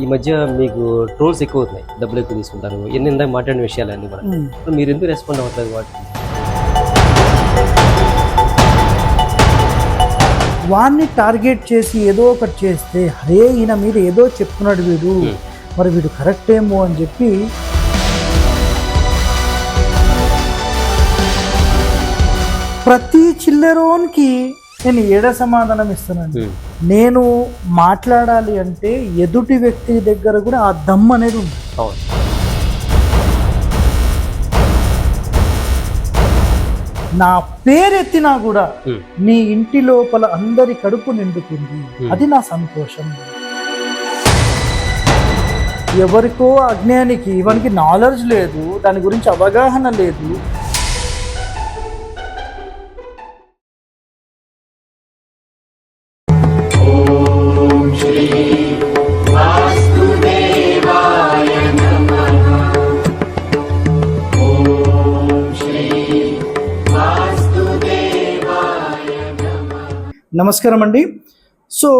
ఈ మధ్య మీకు ట్రోల్స్ ఎక్కువ అవుతున్నాయి డబ్బులు ఎక్కువ తీసుకుంటారు ఎన్ని ఇందాక మాట్లాడిన విషయాలు అన్నీ కూడా మీరు ఎందుకు రెస్పాండ్ అవుతారు వాటికి? వాడిని టార్గెట్ చేసి ఏదో ఒకటి చేస్తే అరే ఈయన మీద ఏదో చెప్తున్నాడు వీడు. మరి వీడు కరెక్ట్ ఏమో అని చెప్పి ప్రతి చిల్లరోనికి నేను ఏడ సమాధానం ఇస్తున్నాను. నేను మాట్లాడాలి అంటే ఎదుటి వ్యక్తి దగ్గర కూడా ఆ దమ్ అనేది ఉంది. నా పేరెత్తినా కూడా. నీ ఇంటి లోపల అందరి కడుపు నిండుతుంది. అది నా సంతోషం. ఎవరికో అజ్ఞానికి ఇవనికి నాలెడ్జ్ లేదు దాని గురించి అవగాహన లేదు. నమస్కారం అండి. సో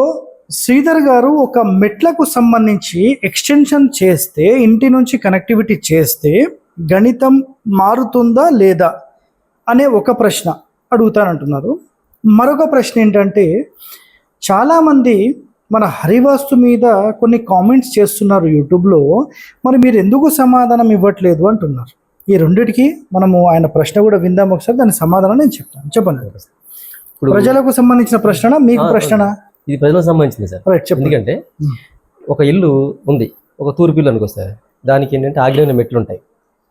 శ్రీధర్ గారు ఒక మెట్లకు సంబంధించి ఎక్స్టెన్షన్ చేస్తే ఇంటి నుంచి కనెక్టివిటీ చేస్తే గణితం మారుతుందా లేదా అనే ఒక ప్రశ్న అడుగుతానంటున్నారు. మరొక ప్రశ్న ఏంటంటే చాలామంది మన హరివాస్తు మీద కొన్ని కామెంట్స్ చేస్తున్నారు యూట్యూబ్లో. మరి మీరు ఎందుకు సమాధానం ఇవ్వట్లేదు అంటున్నారు. ఈ రెండిటికి మనము ఆయన ప్రశ్న కూడా విందాం ఒకసారి దాని సమాధానం నేను చెప్తాను. చెప్పండి. ఇప్పుడు ప్రజలకు సంబంధించిన ప్రశ్న మీకు ప్రశ్న ఇది ప్రజలకు సంబంధించింది సార్. ఎందుకంటే. ఒక ఇల్లు ఉంది ఒక తూర్పు ఇల్లు అనుకో సార్. దానికి ఏంటంటే ఆగ్నేయంలో మెట్లు ఉంటాయి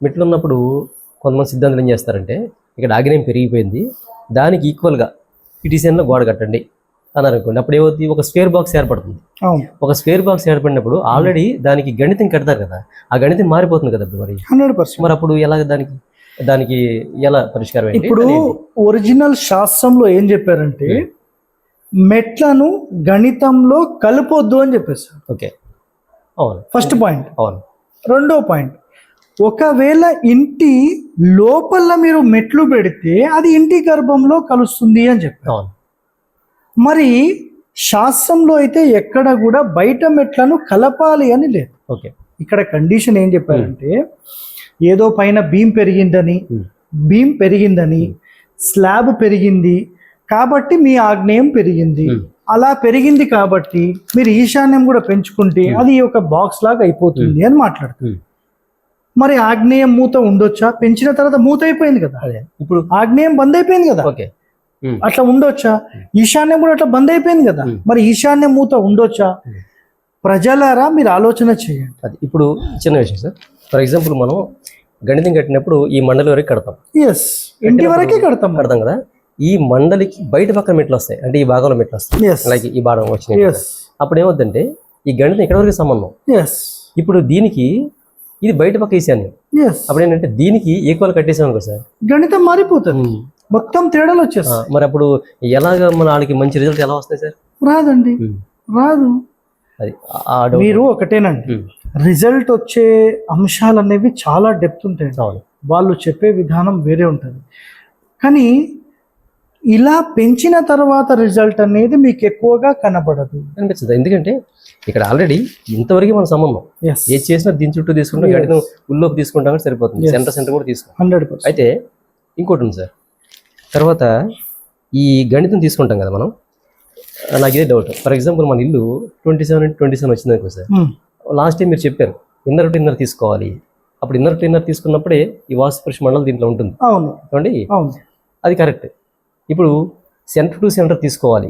మెట్లు ఉన్నప్పుడు కొంతమంది సిద్ధాంతం ఏం చేస్తారంటే ఇక్కడ ఆగ్నేయం పెరిగిపోయింది దానికి ఈక్వల్గా పిటిషన్లో గోడ కట్టండి అన్నారు అనుకోండి అప్పుడు ఏమవుతుంది? ఒక స్క్వేర్ బాక్స్ ఏర్పడుతుంది. ఒక స్క్వేర్ బాక్స్ ఏర్పడినప్పుడు ఆల్రెడీ దానికి గణితం కడతారు కదా ఆ గణితం మారిపోతుంది కదా మరి. Hundred percent. మరి అప్పుడు ఎలా దానికి? దానికి ఎలా పరిష్కారం? ఇప్పుడు. ఒరిజినల్ శాస్త్రంలో ఏం చెప్పారంటే మెట్లను గణితంలో కలపొద్దు అని చెప్పేశారు ఓకే. అవును. ఫస్ట్ పాయింట్ అవును. రెండో పాయింట్ ఒకవేళ ఇంటి లోపల మీరు మెట్లు పెడితే అది ఇంటి గర్భంలో కలుస్తుంది అని చెప్పారు. అవును. మరి శాస్త్రంలో అయితే ఎక్కడ కూడా బయట మెట్లను కలపాలి అని లేదు. ఓకే. ఇక్కడ కండిషన్ ఏం చెప్పారంటే ఏదో పైన బీమ్ పెరిగిందని Hmm. బీమ్ పెరిగిందని స్లాబ్ పెరిగింది కాబట్టి మీ ఆగ్నేయం పెరిగింది. Hmm. అలా పెరిగింది కాబట్టి మీరు ఈశాన్యం కూడా పెంచుకుంటే అది ఒక బాక్స్ లాగా అయిపోతుంది అని మాట్లాడుతుంది Hmm. మరి ఆగ్నేయం మూత ఉండొచ్చా? పెంచిన తర్వాత మూత అయిపోయింది కదా. అదే. ఇప్పుడు ఆగ్నేయం బంద్ అయిపోయింది కదా. ఓకే. అట్లా ఉండొచ్చా? ఈశాన్యం కూడా అట్లా బంద్ అయిపోయింది కదా. Hmm. మరి ఈశాన్యం మూత ఉండొచ్చా? Hmm. ప్రజలారా మీరు ఆలోచన చేయండి. అది ఇప్పుడు చిన్న విషయం సార్. ఫర్ ఎగ్జాంపుల్ మనం గణితం కట్టినప్పుడు ఈ మండలి వరకు కడతాం. ఎస్ ఇంటి వరకే కడతాం. కడతాం కదా? ఈ మండలికి బయట పక్కన మెట్లు వస్తాయి. అంటే ఈ భాగంలో మెట్లు వస్తాయి. లైక్ ఈ భాగం వచ్చినాయి. ఎస్ అప్పుడు ఏమవుతుందంటే ఈ గణితం ఇక్కడ వరకు సంబంధం. ఎస్ ఇప్పుడు దీనికి ఇది బయట పక్క ఈశాన్యం ఎస్ అప్పుడు ఏంటంటే దీనికి ఈక్వల్ కట్టేసాం అనుకో సార్. గణితం మారిపోతుంది. మొత్తం తేడాలు వచ్చేస్తాయి. మరి అప్పుడు ఎలాగ మన వాళ్ళకి మంచి రిజల్ట్ ఎలా వస్తాయి సార్? రాదండి. ఉమ్. రాదు. అది. మీరు ఒకటేనండి. రిజల్ట్ వచ్చే అంశాలు అనేవి చాలా డెప్త్ ఉంటాయి వాళ్ళు చెప్పే విధానం వేరే ఉంటుంది. కానీ ఇలా పెంచిన తర్వాత రిజల్ట్ అనేది మీకు ఎక్కువగా కనబడదు. అనిపిస్తుంది. ఎందుకంటే ఇక్కడ ఆల్రెడీ ఇంతవరకు మన సంబంధం. ఏది చేసినా దీని చుట్టూ తీసుకుంటాం. గణితం ఉల్లోకి తీసుకుంటాం కానీ సరిపోతుంది. సెంటర్ సెంటర్ కూడా తీసుకుంటాం. హండ్రెడ్ అయితే ఇంకోటి ఉంది సార్. తర్వాత ఈ గణితం తీసుకుంటాం కదా మనం. నాకు ఇదే డౌట్ ఫర్ ఎగ్జాంపుల్ మన ఇల్లు ట్వంటీ సెవెన్ ట్వంటీ సెవెన్ వచ్చింది అనుకో సార్. లాస్ట్ టైం మీరు చెప్పారు ఇన్నర్ టు ఇన్నర్ తీసుకోవాలి. అప్పుడు ఇన్నర్ టు ఇన్నర్ తీసుకున్నప్పుడే ఈ వాస్తుపురుష మండలం దీంట్లో ఉంటుంది. అవును. చూడండి అది కరెక్ట్ ఇప్పుడు సెంటర్ టు సెంటర్ తీసుకోవాలి.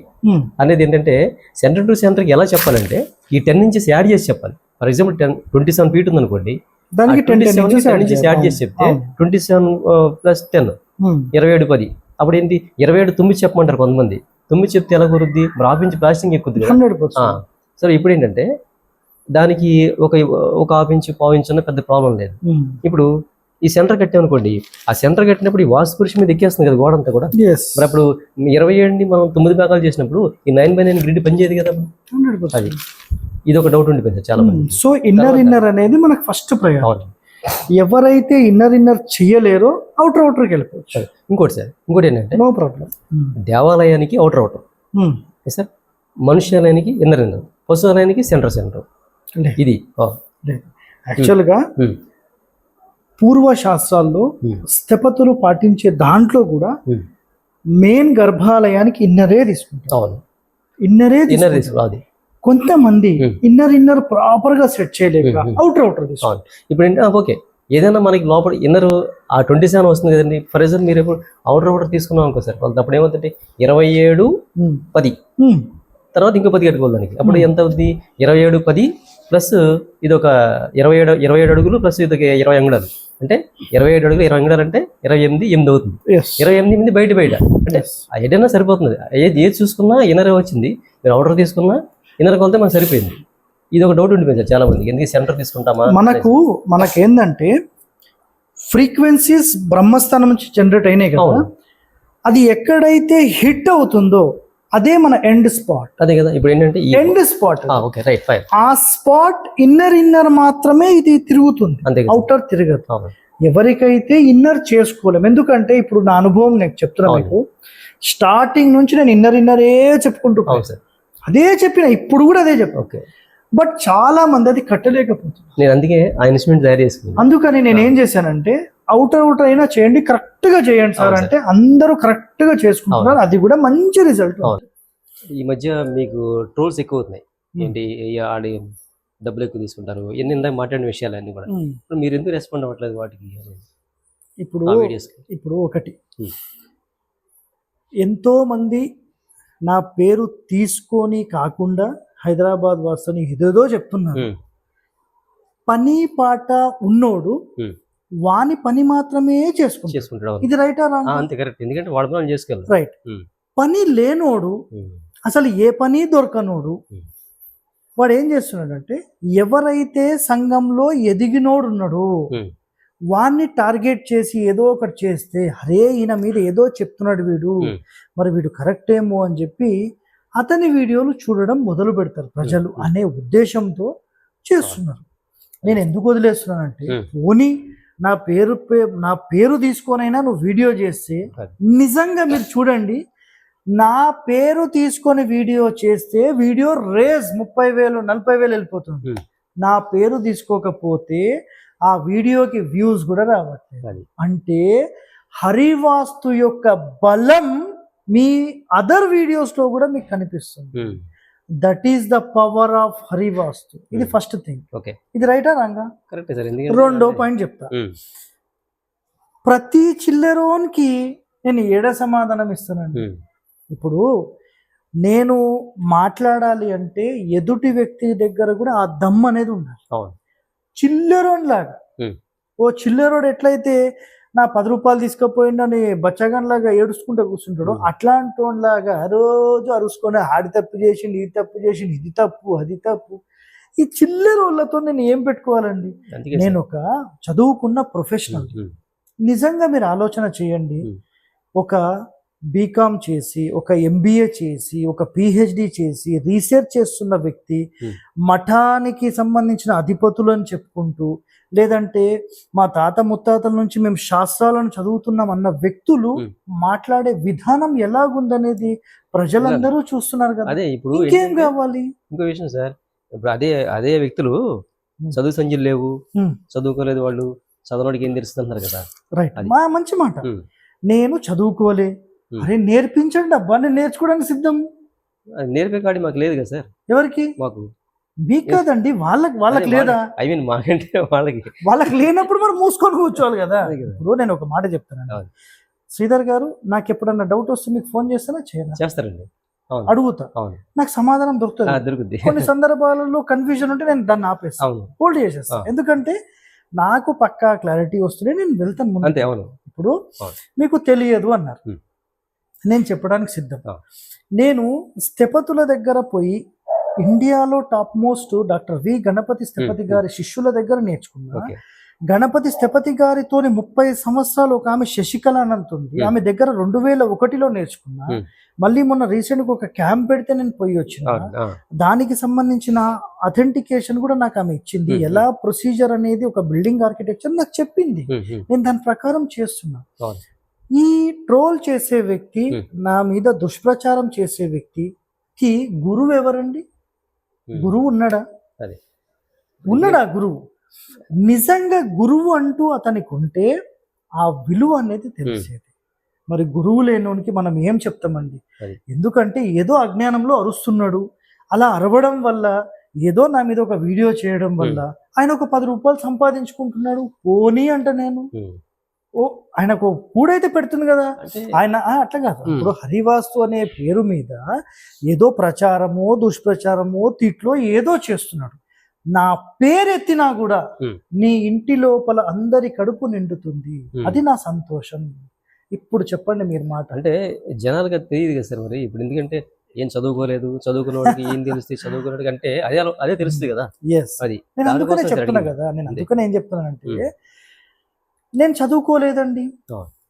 అనేది ఏంటంటే సెంటర్ టు సెంటర్కి ఎలా చెప్పాలంటే ఈ టెన్ ఇంచెస్ యాడ్ చేసి చెప్పాలి. For example ten twenty seven feet ఉంది అనుకోండి twenty seven ten inches add చేసి చెప్తే ట్వంటీ సెవెన్ ప్లస్ టెన్ ఇరవై ఏడు పది. అప్పుడు ఏంటి ఇరవై ఏడు తొమ్మిది చెప్పమంటారు కొంతమంది. తొమ్మిది చెప్తే ఎలా కురుద్ది హాఫ్ ఇంచ్ ప్లాస్టింగ్ ఎక్కుద్ది కదా. హండ్రెడ్ సరే ఇప్పుడు ఏంటంటే దానికి ఒక ఒక హాఫ్ ఇంచ్ పావు ఇంచ్ అన్న పెద్ద ప్రాబ్లం లేదు. ఇప్పుడు ఈ సెంటర్ కట్టామనుకోండి ఆ సెంటర్ కట్టినప్పుడు ఈ వాస్తు పురుషు మీద ఎక్కేస్తుంది కదా గోడ అంతా కూడా మరి అప్పుడు ఇరవై ఏడుని మనం తొమ్మిది భాగాలు చేసినప్పుడు ఈ నైన్ బై నైన్ గ్రిడ్ పనిచేయదు కదా అది. ఇది ఒక డౌట్ ఉండిపోయింది చాలా మంది సో ఇన్నర్ ఇన్నర్ అనేది మనకు ఫస్ట్ ప్రయారిటీ. అవును. ఎవరైతే ఇన్నర్ ఇన్నర్ చెయ్యలేరో అవుటర్ అవుటర్కి వెళ్ళిపోవచ్చు. సరే. ఇంకోటి సార్ ఇంకోటి ఏంటంటే నో ప్రాబ్లం దేవాలయానికి అవుటర్ అవుటర్ సార్ మనుష్యాలయానికి ఇన్నర్ ఇన్నర్ పశువులయానికి సెంటర్ సెంటర్ ఇది. యాక్చువల్గా ఉమ్, పూర్వ శాస్త్రాల్లో స్థపతులు పాటించే దాంట్లో కూడా. మెయిన్ గర్భాలయానికి ఇన్నరే తీసుకుంటారు. అవును. ఇన్నరే ఇన్నర్ తీసుకుంటారు. తీసుకో అది. కొంతమంది. ఇన్నర్ ఇన్నర్ ప్రాపర్గా సెట్ చేయలేక. అవుటర్ అవుటర్ అవును. ఇప్పుడు ఓకే. ఏదైనా మనకి లోపల ఇన్నర్ ఆ ట్వంటీ సెవెన్ వస్తుంది కదండి. ఫర్ ఎగ్జాంపుల్ మీరు ఇప్పుడు అవుటర్ అవుటర్ తీసుకున్నాం అనుకో సార్. వాళ్ళకి అప్పుడు ఏమవుతుంది ఇరవై ఏడు. పది. తర్వాత ఇంకో పది కట్టుకోవాలి దానికి. అప్పుడు ఎంత అవుద్ది? ఇరవై ఏడు పది ప్లస్ ఇది ఒక ఇరవై ఏడు ఇరవై ఏడు అడుగులు ప్లస్ ఇది ఒక ఇరవై అంగుళాలు. అంటే ఇరవై ఏడు అడుగులు ఇరవై అంగుళాలు అంటే ఇరవై ఎనిమిది ఎనిమిది అవుతుంది. ఇరవై ఎనిమిది ఎనిమిది బయట బయట. అంటే ఏదైనా సరిపోతుంది. ఏది ఏది చూసుకున్నా ఇన్నర్ వచ్చింది. మీరు అవుటర్ తీసుకున్నా ఇన్నర్ కొలితే మనకు సరిపోయింది. ఇది ఒక డౌట్ ఉండిపోయింది సార్ చాలా మందికి. ఎందుకు సెంటర్ తీసుకుంటామా? మనకు మనకేందంటే ఫ్రీక్వెన్సీస్ బ్రహ్మస్థానం నుంచి జనరేట్ అయినాయి కదా. అది ఎక్కడైతే హిట్ అవుతుందో అదే మన ఎండ్ స్పాట్ అదే కదా ఇప్పుడు ఏంటంటే end spot okay right fine ఆ స్పాట్ ఇన్నర్ ఇన్నర్ మాత్రమే ఇది తిరుగుతుంది. అంతే అవుటర్ తిరగదు. ఎవరికైతే ఇన్నర్ చేసుకోలేం. ఎందుకంటే ఇప్పుడు నా అనుభవం నేను చెప్తున్నా. మీకు. స్టార్టింగ్ నుంచి నేను ఇన్నర్ ఇన్నరే చెప్పుకుంటూ పోయా. అవును సార్. అదే చెప్పిన ఇప్పుడు కూడా అదే చెప్పాను. ఓకే. బట్ చాలా మంది అది కట్టలేకపోతుంది నేను అందుకే ఆ ఇన్స్ట్రుమెంట్ తయారు చేసుకున్నాను. అందుకని నేను ఏం చేశానంటే అవుటర్ అవుటర్ అయినా చేయండి కరెక్ట్గా చేయండి సార్. అంటే అందరూ కరెక్ట్గా చేసుకుంటున్నారు. అది కూడా మంచి రిజల్ట్. ఈ మధ్య మీకు ట్రోల్స్ ఎక్కువ అవుతున్నాయి. ఏంటి ఆడి డబ్బులు ఎక్కువ తీసుకుంటారు ఎన్ని ఇందాక మాట్లాడిన విషయాలన్నీ కూడా. ఇప్పుడు మీరు ఎందుకు రెస్పాండ్ అవ్వట్లేదు వాటికి? ఇప్పుడు ఇప్పుడు ఒకటి. ఎంతో మంది నా పేరు తీసుకొని కాకుండా హైదరాబాద్ వాస్తని ఇదేదో చెప్తున్నారు పని పాట ఉన్నోడు. వాని పని మాత్రమే చేసుకుంటాడు. ఇది రైటా అంతే కరెక్ట్ ఎందుకంటే వాడు చేసుకోవాలి రైట్. పని లేనోడు అసలు ఏ పని దొరకనోడు. వాడు ఏం చేస్తున్నాడంటే ఎవరైతే సంఘంలో ఎదిగినోడు ఉన్నాడో Hmm. వాడిని టార్గెట్ చేసి ఏదో ఒకటి చేస్తే అరే ఈయన మీద ఏదో చెప్తున్నాడు వీడు. మరి వీడు కరెక్ట్ ఏమో అని చెప్పి అతని వీడియోలు చూడడం మొదలు పెడతారు ప్రజలు. అనే ఉద్దేశంతో చేస్తున్నారు నేను ఎందుకు వదిలేస్తున్నానంటే. పోనీ నా పేరు నా పేరు తీసుకొనైనా నువ్వు వీడియో చేస్తే. నిజంగా మీరు చూడండి నా పేరు తీసుకొని వీడియో చేస్తే వీడియో రేజ్ ముప్పై వేలు నలభై వేలు వెళ్ళిపోతుంది. నా పేరు తీసుకోకపోతే ఆ వీడియోకి వ్యూస్ కూడా రావట్లేదు. అది. అంటే హరివాస్తు యొక్క బలం మీ అదర్ వీడియోస్లో కూడా మీకు కనిపిస్తుంది. That is the power of Harivastu. ఇది. First thing okay. ఇది రైటా రాంగా? Correct sir. ఎందుకంటే రెండో పాయింట్ చెప్తా. ప్రతి చిల్లరోన్కి నేను ఏడ సమాధానం ఇస్తానండి. ఇప్పుడు నేను మాట్లాడాలి అంటే ఎదుటి వ్యక్తి దగ్గర కూడా ఆ దమ్ అనేది ఉండాలి. చిల్లరోన్ లాగా. ఓ చిల్లరోడు ఎట్లయితే నా పది రూపాయలు తీసుకుపోయిండని బచ్చగాన్ లాగా ఏడుచుకుంటూ కూర్చుంటాడు. అట్లాంటి లాగా రోజు అరుసుకొని ఆడి తప్పు చేసిండు ఇది తప్పు చేసిండు ఇది తప్పు అది తప్పు ఈ చిల్లరోళ్ళతో నేను ఏం పెట్టుకోవాలండి నేను ఒక చదువుకున్న ప్రొఫెషనల్. నిజంగా మీరు ఆలోచన చేయండి. ఒక బీకామ్ చేసి ఒక ఎంబీఏ చేసి ఒక పిహెచ్డి చేసి రీసెర్చ్ చేస్తున్న వ్యక్తి Hmm. మఠానికి సంబంధించిన అధిపతులు అని చెప్పుకుంటూ లేదంటే మా తాత ముత్తాతల నుంచి మేము శాస్త్రాలను చదువుతున్నాం అన్న వ్యక్తులు Hmm. మాట్లాడే విధానం ఎలాగుందనేది ప్రజలందరూ చూస్తున్నారు కదా అదే ఇప్పుడు ఇంకేం ఏంటంటే- కావాలి ఇంకో విషయం సార్ ఇప్పుడు అదే అదే వ్యక్తులు Hmm. చదువు సంఖ్యలు లేవు. చదువుకోలేదు వాళ్ళు చదవడానికి ఏం తెలుస్తుంది అంటున్నారు కదా రైట్ మంచి మాట. నేను చదువుకోలే. అరే నేర్పించండి అబ్బా నేను నేర్చుకోవడానికి సిద్ధం. నేర్పే కాడి మాకు లేదు కదా సార్. ఎవరికి? మాకు. మీకు కాదండి వాళ్ళకి వాళ్ళకి లేదా? ఐ మీన్ మాకంటే వాళ్ళకి. వాళ్ళకి లేనప్పుడు మరి మూసుకొని కూర్చోవాలి కదా. ఇప్పుడు నేను ఒక మాట చెప్తానండి. శ్రీధర్ గారు నాకు ఎప్పుడన్నా డౌట్ వస్తే మీకు ఫోన్ చేస్తానా చేయనా చేస్తారండి. అడుగుతా. అవును. నాకు సమాధానం దొరుకుతుంది. దొరుకుద్ది. కొన్ని సందర్భాలలో కన్ఫ్యూజన్ ఉంటే నేను దాన్ని ఆపేస్తాను హోల్డ్ చేసేస్తాను. ఎందుకంటే నాకు పక్కా క్లారిటీ వస్తుంటే నేను వెళ్తాను ముందు అంతే అవును. ఇప్పుడు. మీకు తెలియదు అన్నారు. నేను చెప్పడానికి సిద్ధం. నేను స్థపతుల దగ్గర పోయి ఇండియాలో top most doctor V Ganapathi Sthapathi. గారి శిష్యుల దగ్గర నేర్చుకున్నా ఓకే గణపతి స్థపతి గారితోని ముప్పై సంవత్సరాలు ఒక ఆమె శశికళ అని అంటుంది. ఆమె దగ్గర రెండు వేల ఒకటిలో నేర్చుకున్నా. మళ్ళీ మొన్న రీసెంట్గా ఒక క్యాంప్ పెడితే నేను పోయి వచ్చిన దానికి సంబంధించిన అథెంటికేషన్ కూడా నాకు ఆమె ఇచ్చింది. ఎలా ప్రొసీజర్ అనేది ఒక బిల్డింగ్ ఆర్కిటెక్చర్ నాకు చెప్పింది నేను దాని ప్రకారం చేస్తున్నా. ఈ ట్రోల్ చేసే వ్యక్తి. నా మీద దుష్ప్రచారం చేసే వ్యక్తికి గురువు ఎవరండి. గురువు ఉన్నాడా అదే. ఉన్నాడా గురువు నిజంగా గురువు అంటూ అతనికి ఉంటే ఆ విలువ అనేది తెలిసేది మరి గురువు లేనోనికి మనం ఏం చెప్తామండి. ఎందుకంటే ఏదో అజ్ఞానంలో అరుస్తున్నాడు అలా అరవడం వల్ల ఏదో నా మీద ఒక వీడియో చేయడం వల్ల ఆయన ఒక పది రూపాయలు సంపాదించుకుంటున్నాడు పోనీ అంట నేను. ఓ ఆయనకు కూడైతే పెడుతుంది కదా ఆయన అట్లా కాదు. ఇప్పుడు హరివాస్తు అనే పేరు మీద ఏదో ప్రచారమో దుష్ప్రచారమో తిట్లో ఏదో చేస్తున్నాడు నా పేరెత్తినా కూడా. నీ ఇంటి లోపల అందరి కడుపు నిండుతుంది. అది నా సంతోషం ఇప్పుడు చెప్పండి మీరు మాట అంటే జనాలకు తెలియదు కదా సార్ మరి ఇప్పుడు ఎందుకంటే ఏం చదువుకోలేదు చదువుకున్నవాడికి ఏం తెలుస్తుంది చదువుకున్నవాడికి అంటే అదే అదే తెలుస్తుంది కదా అది నేను అందుకనే చెప్తున్నా. కదా నేను. అందుకనే ఏం చెప్తున్నానంటే. నేను చదువుకోలేదండి.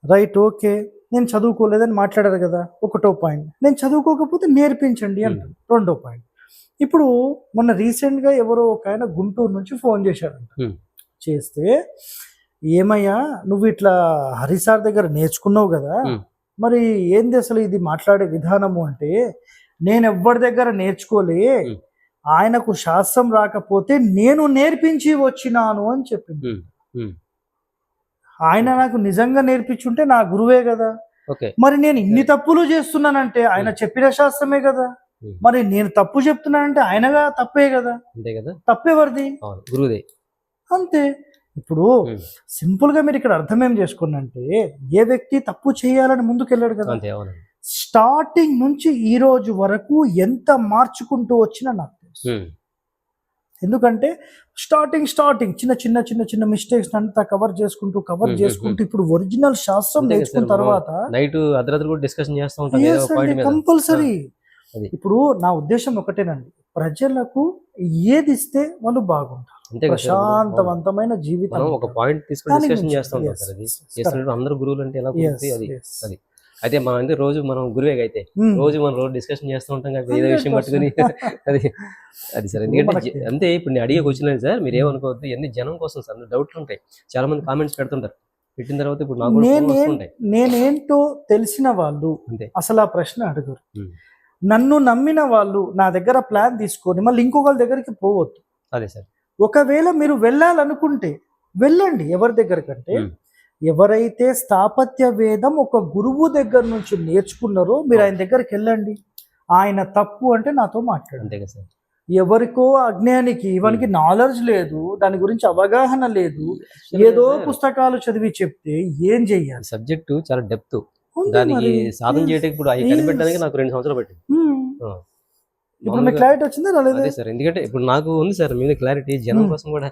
రైట్ ఓకే నేను చదువుకోలేదని మాట్లాడారు కదా ఒకటో పాయింట్ నేను చదువుకోకపోతే నేర్పించండి అంటారు రెండో పాయింట్ ఇప్పుడు మొన్న రీసెంట్గా ఎవరో ఒక ఆయన గుంటూరు నుంచి ఫోన్ చేశారంట. చేస్తే ఏమయ్యా నువ్వు ఇట్లా హరిసార్ దగ్గర నేర్చుకున్నావు కదా. మరి ఏంది అసలు ఇది మాట్లాడే విధానము అంటే నేను ఎవ్వరి దగ్గర నేర్చుకోలే. ఆయనకు శాస్త్రం రాకపోతే నేను నేర్పించి వచ్చినాను అని చెప్పింది. ఆయన నాకు నిజంగా నేర్పించుంటే నా గురువే కదా. మరి నేను ఇన్ని తప్పులు చేస్తున్నానంటే ఆయన చెప్పిన శాస్త్రమే కదా. Hmm. మరి నేను తప్పు చెప్తున్నానంటే ఆయనగా తప్పే కదా. అంతే కదా? తప్పేవరిది? గురువుదే అంతే. ఇప్పుడు Hmm. సింపుల్గా మీరు ఇక్కడ అర్థం ఏం చేసుకున్నంటే ఏ వ్యక్తి తప్పు చేయాలని ముందుకెళ్ళాడు కదా. స్టార్టింగ్ నుంచి ఈ రోజు వరకు ఎంత మార్చుకుంటూ వచ్చినా నాకు తెలుసు. ఎందుకంటే స్టార్టింగ్ స్టార్టింగ్ చిన్న చిన్న చిన్న చిన్న మిస్టేక్స్ అంతా కవర్ చేసుకుంటూ కవర్ చేసుకుంటూ ఇప్పుడు ఒరిజినల్ శాస్త్రం నేర్చుకున్న తర్వాత నైట్ అర్ధరాత్రి కూడా డిస్కషన్ చేస్తూ ఉంటాం కంపల్సరీ. ఇప్పుడు నా ఉద్దేశం ఒకటేనండి. ప్రజలకు ఏది ఇస్తే వాళ్ళు బాగుంటారు. ప్రశాంతవంతమైన జీవితం ఒక పాయింట్ తీసుకొని డిస్కషన్. చేస్తూ అందరు గురువులు అంటే ఎలా. అది. అయితే మనం అంటే రోజు మనం గురువే అయితే. రోజు మనం రోజు డిస్కషన్ చేస్తూ ఉంటాం కదా ఏదో విషయం 100%. పట్టుకుని. అది అది సార్. ఎందుకంటే అంతే ఇప్పుడు నేను అడిగే లేదు సార్? మీరు ఏమనుకోవద్దు ఇవన్నీ జనం కోసం సార్? డౌట్లు ఉంటాయి. చాలా మంది కామెంట్స్ పెడుతుంటారు. పెట్టిన తర్వాత ఇప్పుడు నాకు నేనేంటో తెలిసిన వాళ్ళు అంతే. అసలు ఆ ప్రశ్న అడగరు. నన్ను నమ్మిన వాళ్ళు నా దగ్గర ప్లాన్ తీసుకొని మళ్ళీ ఇంకొకరి దగ్గరికి పోవద్దు. అదే సార్. ఒకవేళ మీరు వెళ్ళాలనుకుంటే వెళ్ళండి ఎవరి దగ్గరకంటే. Hmm. ఎవరైతే స్థాపత్య వేదం ఒక గురువు దగ్గర నుంచి నేర్చుకున్నారో మీరు ఆయన దగ్గరికి వెళ్ళండి. ఆయన తప్పు అంటే నాతో మాట్లాడండి. సార్. ఎవరికో అజ్ఞానికి ఇవనికి నాలెడ్జ్ లేదు దాని గురించి అవగాహన లేదు. ఏదో పుస్తకాలు చదివి చెప్తే ఏం చెయ్యాలి సబ్జెక్టు చాలా డెప్త్ దానికి. సాధన. చేయడానికి ఇప్పుడు అవి. కనిపెట్టడానికి నాకు రెండు సంవత్సరాలు పట్టింది. Hmm. ఇప్పుడు మీకు క్లారిటీ వచ్చిందా రాలేదా? సార్ ఎందుకంటే ఇప్పుడు నాకు ఉంది సార్ మీద క్లారిటీ జనం Hmm. కోసం కూడా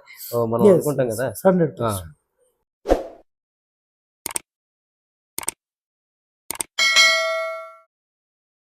మనం అనుకుంటాం కదా. Yes, 100%. ఆ,